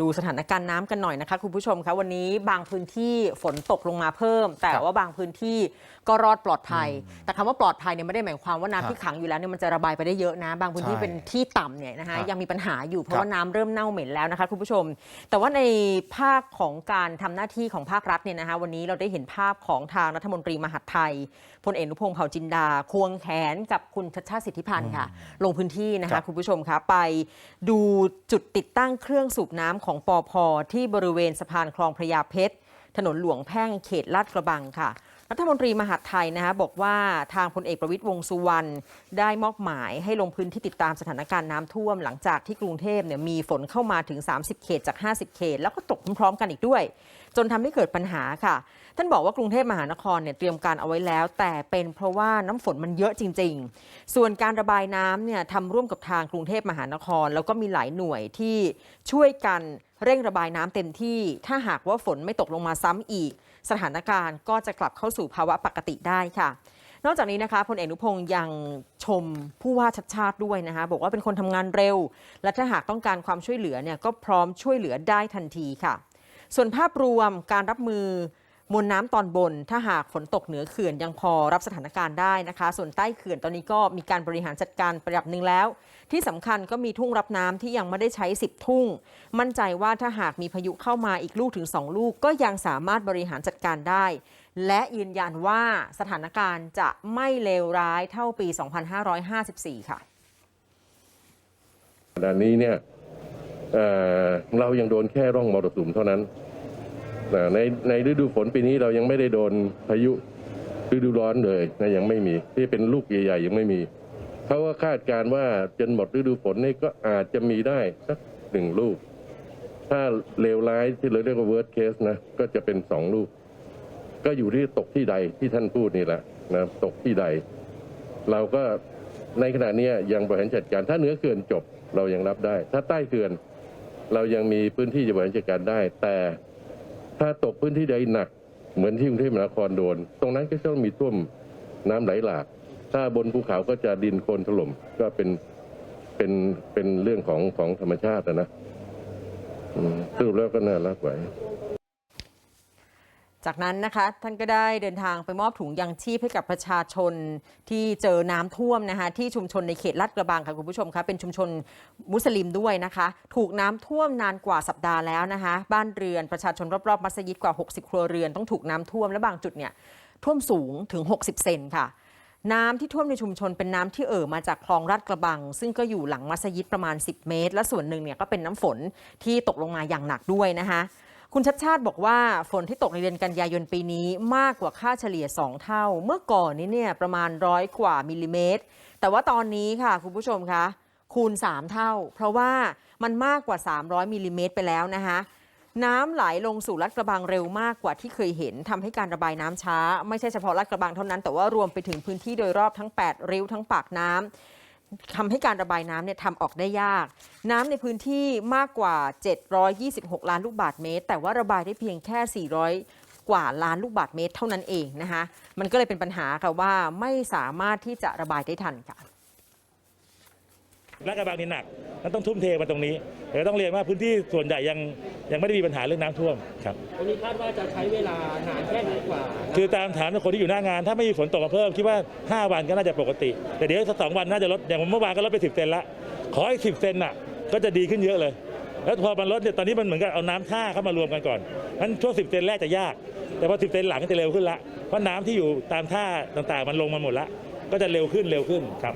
ดูสถานการณ์น้ำกันหน่อยนะคะคุณผู้ชมคะวันนี้บางพื้นที่ฝนตกลงมาเพิ่ม แต่ครับว่าบางพื้นที่ก็รอดปลอดภัย แต่คำว่าปลอดภัยเนี่ยไม่ได้หมายความว่าครับน้ำที่ขังอยู่แล้วเนี่ยมันจะระบายไปได้เยอะนะ บางพื้นที่ใช่เป็นที่ต่ำเนี่ยนะคะครับยังมีปัญหาอยู่เพครัราะบว่าน้ำเริ่มเน่าเหม็นแล้วนะคะคุณผู้ชม แต่ว่าในภาคของการทำหน้าที่ของภาครัฐเนี่ยนะคะวันนี้เราได้เห็นภาพของทางรัฐมนตรีมหาดไทยพลเอกอนุพงษ์เผ่าจินดา ควงแขนกับคุณชัชชาติสิทธิพันธ์ค่ะ ลงพื้นที่นะครัคะบคุณผู้ชมคะไปดูจุดติดตั้งเครื่องสูบน้ำของปอพที่บริเวณสะพานคลองพระยาเพชร ถนนหลวงแพ่งเขตลาดกระบังค่ะ รัฐมนตรีมหาดไทยนะคะบอกว่าทางพลเอกประวิตยวงสุวรรณได้มอบหมายให้ลงพื้นที่ติดตามสถานการณ์น้ำท่วม หลังจากที่กรุงเทพเนี่ยมีฝนเข้ามาถึง 30 เขตจาก 50 เขต แล้วก็ตกพร้อมๆกันอีกด้วยจนทำให้เกิดปัญหาค่ะ ท่านบอกว่ากรุงเทพมหานครเนี่ยเตรียมการเอาไว้แล้ว แต่เป็นเพราะว่าน้ำฝนมันเยอะจริง ๆ ส่วนการระบายน้ำเนี่ยทำร่วมกับทางกรุงเทพมหานคร แล้วก็มีหลายหน่วยที่ช่วยกันเร่งระบายน้ำเต็มที่ ถ้าหากว่าฝนไม่ตกลงมาซ้ำอีก สถานการณ์ก็จะกลับเข้าสู่ภาวะปกติได้ค่ะนอกจากนี้นะคะพลเอกนุพงศ์ยังชมผู้ว่าชัดชาติด้วยนะคะบอกว่าเป็นคนทำงานเร็ว และถ้าหากต้องการความช่วยเหลือเนี่ยก็พร้อมช่วยเหลือได้ทันทีค่ะ ส่วนภาพรวมการรับมือมวลน้ำตอนบน ถ้าหากฝนตกเหนือเขื่อนยังพอรับสถานการณ์ได้นะคะ ส่วนใต้เขื่อนตอนนี้ก็มีการบริหารจัดการระดับหนึ่งแล้ว ที่สำคัญก็มีทุ่งรับน้ำที่ยังไม่ได้ใช้ 10 ทุ่ง มั่นใจว่าถ้าหากมีพายุเข้ามาอีกลูกถึง 2 ลูกก็ยังสามารถบริหารจัดการได้ และยืนยันว่าสถานการณ์จะไม่เลวร้ายเท่าปี 2554 ค่ะขณะนี้เนี่ยเเรายังโดนแค่ร่องมรสุมเท่านั้น นะในในฤดูฝนปีนี้เรายังไม่ได้โดนพายุฤดูร้อนเลยนะยังไม่มีที่เป็นลูกใหญ่ๆยังไม่มีเขาก็คาดการณ์ว่าจนหมดฤดูฝนนี่ก็อาจจะมีได้สักหนึ่งลูก ถ้าเลวร้ายที่เราเรียกว่า worst case นะก็จะเป็นสองลูก ก็อยู่ที่ตกที่ใดที่ท่านพูดนี่แหละนะตกที่ใด เราก็ในขณะนี้ยยังบริหารจัดการถ้าเหนือเขื่อนจบเรายังรับได้ ถ้าใต้เขื่อนเรายังมีพื้นที่จะบริหารจัดการได้ แต่ ถ้าตกพื้นที่ใดหนัก เหมือนที่กรุงเทพมหานครโดน ตรงนั้นก็จะต้องมีท่วมน้ำไหลหลาก ถ้าบนภูเขาก็จะดินโคลนถล่มก็เป็นเป็นเป็นเรื่องของของธรรมชาตินะสรุปแล้วก็น่ารักไว้ จากนั้นนะคะท่านก็ได้เดินทางไปมอบถุงยังชีพให้กับประชาชนที่เจอน้ำท่วมนะคะที่ชุมชนในเขตลาดกระบังค่ะคุณผู้ชมคะเป็นชุมชนมุสลิมด้วยนะคะ ถูกน้ำท่วมนานกว่าสัปดาห์แล้วนะคะบ้านเรือนประชาชนรอบๆมัสยิดกว่า 60 ครัวเรือนต้องถูกน้ำท่วมและบางจุดเนี่ยท่วมสูงถึง 60 เซนค่ะ น้ำที่ท่วมในชุมชนเป็นน้ำที่เอ่อมาจากคลองลาดกระบัง ซึ่งก็อยู่หลังมัสยิดประมาณ 10 เมตร และส่วนหนึ่งเนี่ยก็เป็นน้ำฝนที่ตกลงมาอย่างหนักด้วยนะคะ คุณชัดชาติบอกว่าฝนที่ตกในเดือนกันยายนปีนี้มากกว่าค่าเฉลี่ย 2 เท่า เมื่อก่อนนี้เนี่ยประมาณร้อยกว่ามิลลิเมตร แต่ว่าตอนนี้ค่ะคุณผู้ชมคะคูณ 3 เท่า เพราะว่ามันมากกว่า 300มิลลิเมตรไปแล้วนะคะน้ำไหลลงสู่ลาดกระบังเร็วมากกว่าที่เคยเห็นทำให้การระบายน้ำช้า ไม่ใช่เฉพาะลาดกระบังเท่านั้นแต่ว่ารวมไปถึงพื้นที่โดยรอบทั้ง 8 ริ้วทั้งปากน้ำ ทำให้การระบายน้ำเนี่ยทำออกได้ยาก น้ำในพื้นที่มากกว่า 726 ล้านลูกบาศก์เมตร แต่ว่าระบายได้เพียงแค่ 400 กว่าล้านลูกบาศก์เมตร เท่านั้นเองนะคะมันก็เลยเป็นปัญหาค่ะว่าไม่สามารถที่จะระบายได้ทันค่ะลาดกระบังนี่หนัก มันต้องทุ่มเทมาตรงนี้แต่ต้องเรียนว่าพื้นที่ส่วนใหญ่ยังยังไม่ได้มีปัญหาเรื่องน้ำท่วมครับ วันนี้คาดว่าจะใช้เวลานานแค่ไหนกว่าคือตามฐานคนที่อยู่หน้างาน ถ้าไม่มีฝนตกมาเพิ่มคิดว่า 5 วันก็น่าจะปกติ แต่เดี๋ยวสักสองวันน่าจะลดอย่างเมื่อวานก็ลดไป 10 เซนละขออีก 10 เซนน่ะก็จะดีขึ้นเยอะเลย แล้วพอมันลดเนี่ยตอนนี้มันเหมือนกับเอาน้ำท่าเข้ามารวมกันก่อนนั้นช่วง 10 เซนแรกจะยาก แต่พอ 10 เซนหลังก็จะเร็วขึ้นละเพราะน้ำที่อยู่ตามท่าต่างๆ มันลงมาหมดละก็จะเร็วขึ้นเร็วขึ้นครับ